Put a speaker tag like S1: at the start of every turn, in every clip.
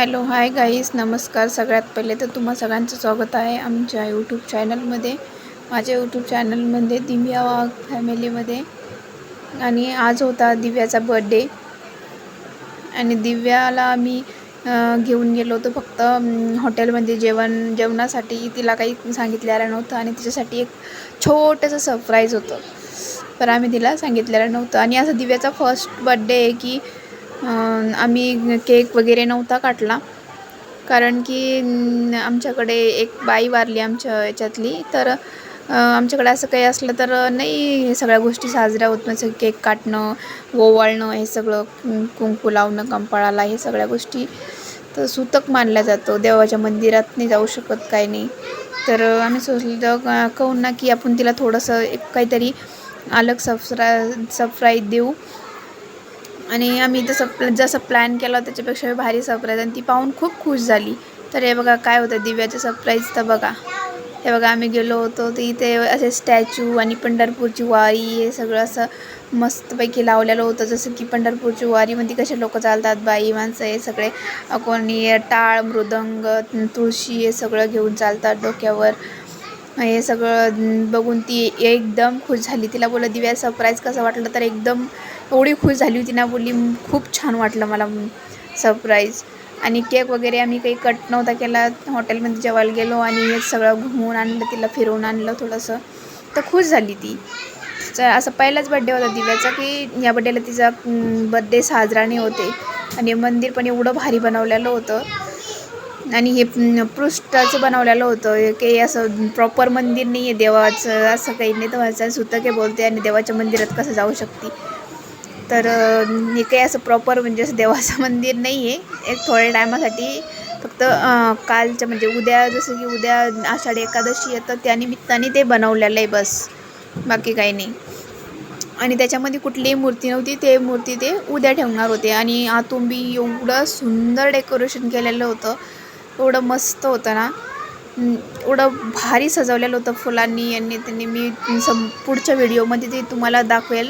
S1: Hello hi guys नमस्कार. सगळ्यात पहिले तर तुम्हा सगळ्यांचं स्वागत आहे आमच्या यूट्यूब चॅनलमध्ये. माझ्या यूट्यूब चॅनलमध्ये दिव्या वाघ फॅमिलीमध्ये. आणि आज होता दिव्याचा बड्डे आणि दिव्याला आम्ही घेऊन गेलो होतो फक्त हॉटेलमध्ये जेवण जेवणासाठी. तिला काही सांगितलेलं नव्हतं आणि तिच्यासाठी एक छोटंसं सरप्राईज होतं. पण आम्ही तिला सांगितलेलं नव्हतं. आणि असं दिव्याचा फर्स्ट बड्डे आहे की आम्ही केक वगैरे नव्हता काटला. कारण की आमच्याकडे एक बाई वारली आमच्या याच्यातली. तर आमच्याकडे असं काही असलं तर नाही हे सगळ्या गोष्टी साजऱ्या होत नसेल केक काटणं ओवाळणं हे सगळं कुंकू लावणं कंपाळाला हे सगळ्या गोष्टी तर सुतक मानला जातो. देवाच्या मंदिरात नाही जाऊ शकत काही नाही. तर आम्ही सोचलं का- कहून ना की आपण तिला थोडंसं एक काहीतरी अलग सफरा सरप्राईज देऊ. आणि आम्ही तसं जसं प्लॅन केला होता त्याच्यापेक्षा भारी सरप्राईज आणि ती पाहून खूप खुश झाली. तर हे बघा काय होतं दिव्याचं सरप्राईज तर बघा. हे बघा आम्ही गेलो होतो तर इथे असे स्टॅच्यू आणि पंढरपूरची वारी हे सगळं असं मस्तपैकी लावलेलं होतं. जसं की पंढरपूरची वारीमध्ये कसे लोक चालतात बाई माणसं हे सगळे. कोणी टाळ मृदंग तुळशी हे सगळं घेऊन चालतात डोक्यावर. हे सगळं बघून ती एकदम खुश झाली. तिला बोललं दिव्या सरप्राईज कसं वाटलं तर एकदम एवढी खुश झाली होती ना बोलली. खूप छान वाटलं मला सरप्राईज आणि केक वगैरे आम्ही काही कट नव्हता केला. हॉटेलमध्ये जेवायला गेलो आणि हे सगळं घुमवून आणलं तिला फिरवून आणलं थोडंसं. तर खुश झाली ती. च- असं पहिलाच बड्डे होता दिव्याचा की या बड्डेला तिचा बड्डे साजरा नाही होते. आणि मंदिर पण एवढं भारी बनवलेलं होतं. आणि हे पृष्ठाचं बनवलेलं होतं. काही असं प्रॉपर मंदिर नाही आहे देवाचं असं काही नाही. तर माझं सुतके बोलते आणि देवाच्या मंदिरात कसं जाऊ शकते. तर हे काही असं प्रॉपर म्हणजे असं देवाचं मंदिर नाही आहे एक थोड्या टायमासाठी फक्त कालच्या म्हणजे उद्या जसं की उद्या आषाढी एकादशी येतं त्या निमित्ताने ते बनवलेलं आहे बस. बाकी काही नाही. आणि त्याच्यामध्ये कुठलीही मूर्ती नव्हती. ते मूर्ती ते उद्या ठेवणार होते. आणि आतून बी एवढं सुंदर डेकोरेशन केलेलं होतं. एवढं मस्त होतं ना. एवढं भारी सजवलेलं होतं फुलांनी यांनी त्यांनी मी सम पुढच्या व्हिडिओमध्ये ते तुम्हाला दाखवेल.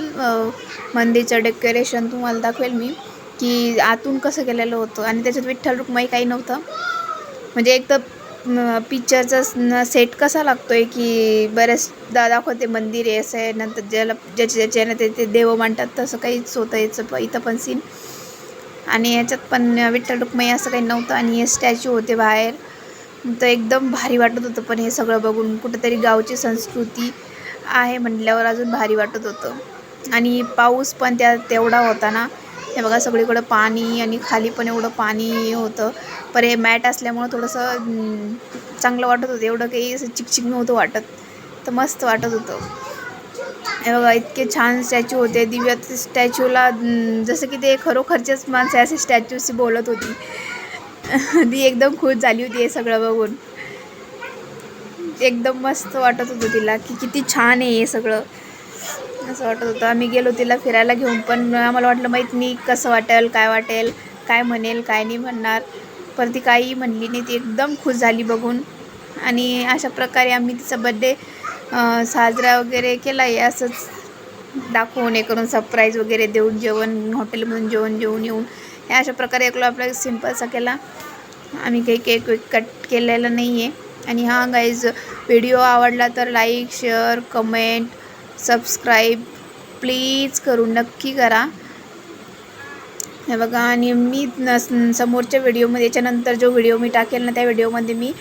S1: मंदिरचं डेकोरेशन तुम्हाला दाखवेल मी की आतून कसं केलेलं होतं. आणि त्याच्यात विठ्ठल रुक्माई काही नव्हतं. म्हणजे एक तर पिक्चरचा सेट कसा लागतो आहे की बऱ्याचदा दाखवते मंदिर आहे असं आहे नंतर ज्याला ज्याच्या ज्याच्यानं ते ते देव मांडतात तसं काहीच होतं याचं इथं पण सीन आणि याच्यात पण विठ्ठल रुक्माई असं काही नव्हतं आणि हे स्टॅच्यू होते बाहेर. तर एकदम भारी वाटत होतं पण हे सगळं बघून. कुठंतरी गावची संस्कृती आहे म्हटल्यावर अजून भारी वाटत होतं. आणि पाऊस पण त्या तेवढा होता ना. हे बघा सगळीकडं पाणी आणि खाली पण एवढं पाणी होतं. पर हे मॅट असल्यामुळं थोडंसं चांगलं वाटत होतं. एवढं काही असं चिकचिक नव्हतं वाटत. तर मस्त वाटत होतं. हे बघा इतके छान स्टॅच्यू होते. दिव्या स्टॅच्यूला जसं की ते खरोखरचेच माणसं असे स्टॅच्यूशी बोलत होती. ती एकदम खुश झाली होती हे सगळं बघून. एकदम मस्त वाटत होतं तिला की किती छान आहे हे सगळं. असं वाटत होतं. आम्ही गेलो तिला फिरायला घेऊन पण आम्हाला वाटलं माहीत नाही कसं वाटेल काय वाटेल काय म्हणेल काय नाही म्हणणार. पण ती काही म्हणली नाही. ती एकदम खुश झाली बघून. आणि अशा प्रकारे आम्ही तिचा बड्डे साजरा वगैरे केला आहे असंच दाखवून हे करून सरप्राईज वगैरे देऊन जेवण हॉटेलमधून जेवण जेवून येऊन. हे अशा प्रकारे एकलो आपला सिम्पलचा केला. आम्ही काही केक वेक कट केलेला नाही आहे आणि हा गाईज व्हिडिओ आवडला तर like share comment subscribe please करून नक्की करा. हे बघा आणि मी न समोरच्या व्हिडिओमध्ये याच्यानंतर जो व्हिडिओ मी टाकेल ना त्या व्हिडिओमध्ये मी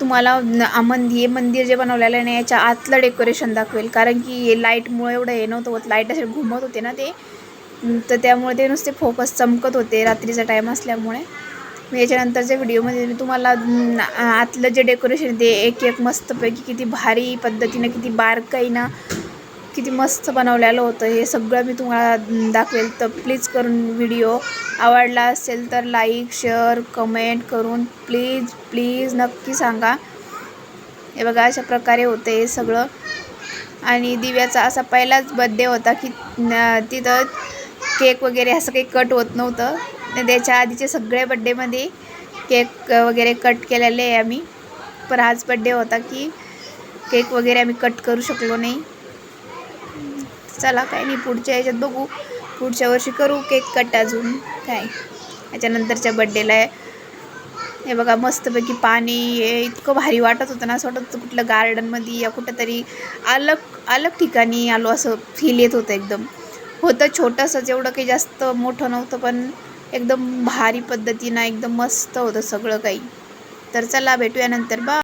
S1: तुम्हाला मंदिर हे मंदिर जे बनवलेलं आहे ना याच्या आतलं डेकोरेशन दाखवेल. कारण की लाईटमुळे एवढं हे नव्हतं होत. लाइट असे घुमत होते ना ते. तर त्यामुळे ते नुसते फोकस चमकत होते रात्रीचा टाईम असल्यामुळे. याच्यानंतरच्या व्हिडिओमध्ये मी तुम्हाला आतलं जे डेकोरेशन ते एक एक मस्तपैकी किती भारी पद्धतीनं किती बारकाईनं किती मस्त बनवलेलं होतं हे सगळं मी तुम्हाला दाखवेल. तर प्लीज करून व्हिडिओ आवडला असेल तर लाईक शेअर कमेंट करून प्लीज प्लीज नक्की सांगा. हे बघा अशा प्रकारे होते हे सगळं. आणि दिव्याचा असा पहिलाच बड्डे होता की तिथं केक वगैरे असं काही कट होत नव्हतं. त्याच्या आधीचे सगळे बड्डेमध्ये केक वगैरे कट केलेले आहे आम्ही. पण हाच बड्डे होता की केक वगैरे आम्ही कट करू शकलो नाही. चला काही नाही पुढच्या याच्यात बघू. पुढच्या वर्षी करू केक कट अजून. काय? याच्यानंतरच्या बड्डेला हे बघा मस्तपैकी पाणी हे इतकं भारी वाटत होतं ना असं वाटत होतं कुठलं गार्डनमध्ये या कुठंतरी अलग अलग ठिकाणी आलो असं फील येत होतं एकदम. होतं छोटंसंच एवढं काही जास्त मोठं नव्हतं पण एकदम भारी पद्धतीनं एकदम मस्त होतं सगळं काही. तर चला भेटूया नंतर. बा